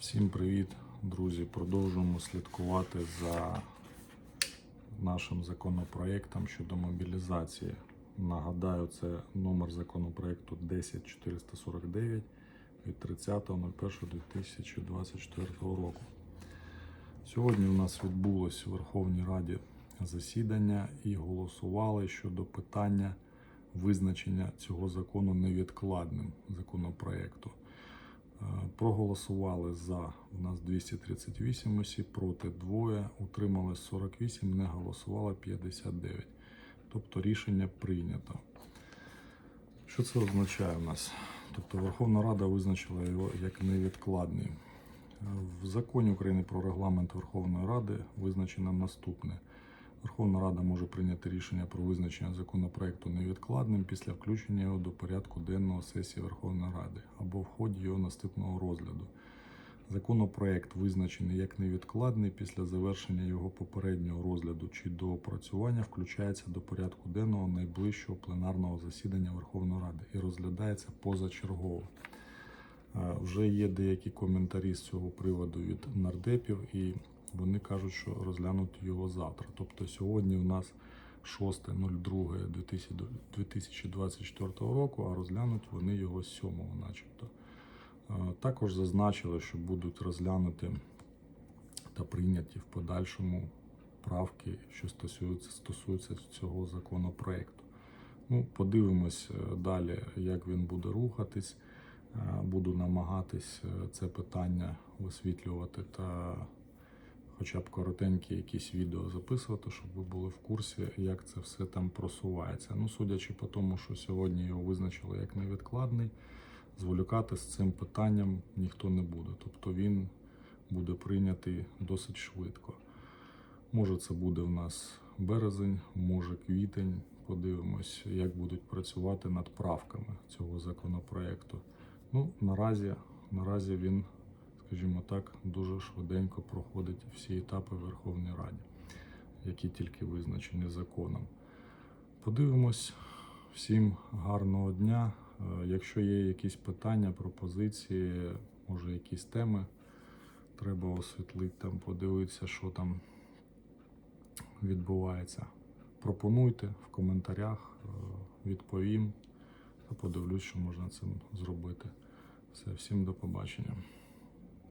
Всім привіт, друзі! Продовжуємо слідкувати за нашим законопроектом щодо мобілізації. Нагадаю, це номер законопроекту 10449 від 30.01.2024 року. Сьогодні у нас відбулось у Верховній Раді засідання і голосували щодо питання визначення цього закону невідкладним законопроекту. Е, Проголосували за у нас 238 осіб, проти двоє, утрималось 48, не голосувало 59. Тобто рішення прийнято. Що це означає в нас? Тобто Верховна Рада визначила його як невідкладний. Е, В законі України про регламент Верховної Ради визначено наступне. Верховна Рада може прийняти рішення про визначення законопроекту невідкладним після включення його до порядку денного сесії Верховної Ради або в ході його наступного розгляду. Законопроект визначений як невідкладний після завершення його попереднього розгляду чи до опрацювання включається до порядку денного найближчого пленарного засідання Верховної Ради і розглядається позачергово. Е, Вже є деякі коментарі з цього приводу від нардепів, і вони кажуть, що розглянуть його завтра. Тобто сьогодні у нас 6.02.2024 року, а розглянуть вони його 7 начебто. Також зазначили, що будуть розглянути та прийняті в подальшому правки, що стосуються, стосуються цього законопроекту. Ну, подивимось е, далі, як він буде рухатись. Е, Буду намагатись е, це питання висвітлювати та хоча б коротенькі якісь відео записувати, щоб ви були в курсі, як це все там просувається. Ну, судячи по тому, що сьогодні його визначили як невідкладний, зволікати з цим питанням ніхто не буде. Тобто він буде прийнятий досить швидко. Може, це буде в нас березень, може квітень. Подивимось, як будуть працювати над правками цього законопроекту. Ну, наразі, наразі він, скажімо так, дуже швиденько проходить всі етапи в Верховній Раді, які тільки визначені законом. Подивимось. Всім гарного дня. Е, Якщо є якісь питання, пропозиції, може якісь теми, треба освітлити там, подивитися, що там відбувається. Пропонуйте в коментарях, е, відповім та подивлюсь, що можна цим зробити. Все, всім до побачення.